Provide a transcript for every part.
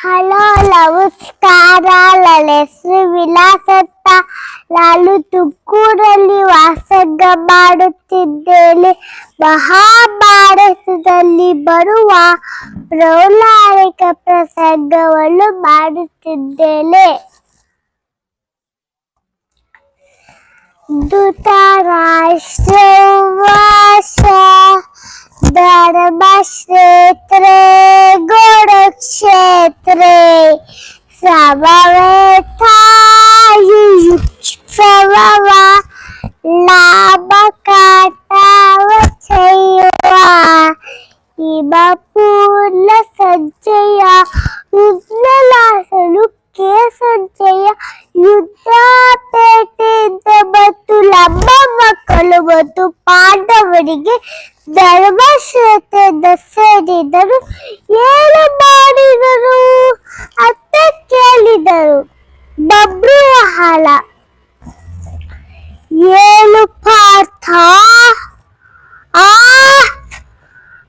Hello, ನಮಸ್ಕಾರ. ನನ್ನ ಹೆಸರು ವಿಲಾಸತ್ತ ನಾನು ತುಮಕೂರಲ್ಲಿ ವಾಸಂಗ ಮಾಡುತ್ತಿದ್ದೇನೆ. ಮಹಾಭಾರತದಲ್ಲಿ ಬರುವ ಪ್ರೌಲಾರಿಕ ಪ್ರಸಂಗವನ್ನು ಮಾಡುತ್ತಿದ್ದೇನೆ. ಧೃತರಾಷ್ಟ್ರವಾಸ ಧರ್ಮಕ್ಷೇತ್ರೇ ಮತ್ತು ಪಾಂಡವರಿಗೆ ಧರ್ಮಶ್ರತೆ ಸೇರಿದರು. ಏನು ಮಾಡಿದರು ಅಂತ ಕೇಳಿದರು. ಬಬ್ರುವಾಹನ ಏನು ಪಾರ್ಥ? ಆ?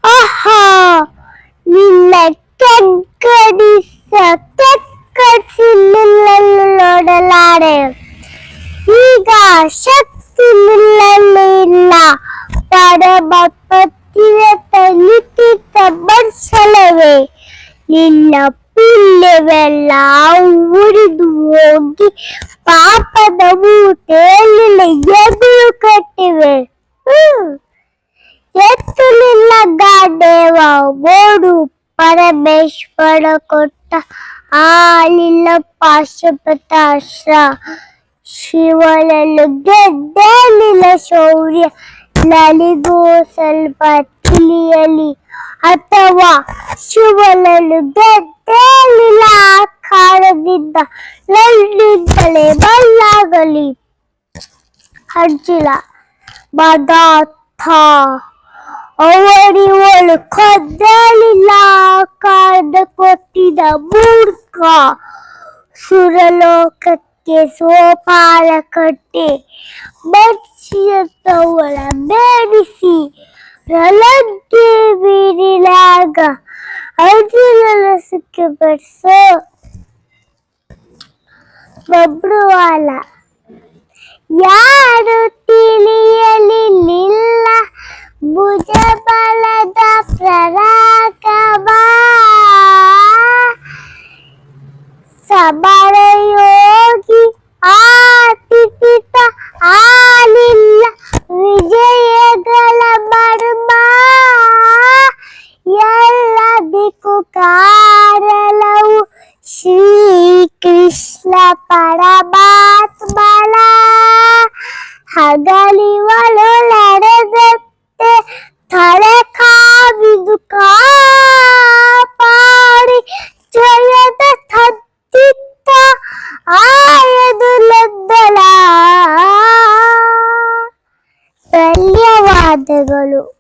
ಆಹಾ! ನಿನ್ನ ಕೆಗ್ಗಡಿಸ ಕೆಕ್ಕಡಿಸಿಲ್ಲನ್ನು ನೋಡಲಾರೆ. ಈಗ ಶಕ್ತಿ ಇಲ್ಲ ಪರಮ ಪತ್ತಿನ ತನಿಖೆ ಸಮರ್ಸಲವೇ ನಿನ್ನ ಪುಣ್ಯವೆಲ್ಲ ಉರಿದು ಹೋಗಿ ಪಾಪದ ಮೂಟೆಯಲ್ಲಿ ಎದುರು ಕಟ್ಟಿವೆ ಹ್ಮ್ ಎತ್ತು ನಿನ್ನ ಗಾಂಡೇವ ಓಡು ಪರಮೇಶ್ವರ ಕೊಟ್ಟ ಆಲಿಲ್ಲ ಪಾಶುಪತಾಶ್ರ ಶಿವನನ್ನು ಗೆದ್ದೇಲಿಲ್ಲ ಶೌರ್ಯ ನಲಿಗೂ ಸ್ವಲ್ಪ ತಿಳಿಯಲಿ ಅಥವಾ ಶಿವನನ್ನು ಗೆದ್ದಲಿಲ್ಲ ಕಾಣದಿದ್ದ ನನ್ನಿಂದಲೇ ಬಲ್ಲಾಗಲಿ ಅರ್ಜುನ ಮದಾಥ ಅವರಿವಳು ಕದ್ದಲಿಲ್ಲ ಕಾದ ಕೊಟ್ಟಿದ ಮೂರ್ಖ ಸುರಲೋಕಕ್ಕೆ ಕಟ್ಟೆ ಕಟ್ಟಿ طول بارسي رلد بيرلاغا أجل لسك برسو ببروالا يا روتي ಶ್ರೀಕೃಷ್ಣ ಪರಮಾತ್ಮನ ಹಗಲಿವಳು ನಡೆದಂತೆ ತಲೆ ಕಾವಿದು ಕಾಪಾಡಿ. ಜಯದ ತದ್ದಿತ್ತ ಆಯದು ಲದ್ದಲ. ಧನ್ಯವಾದಗಳು.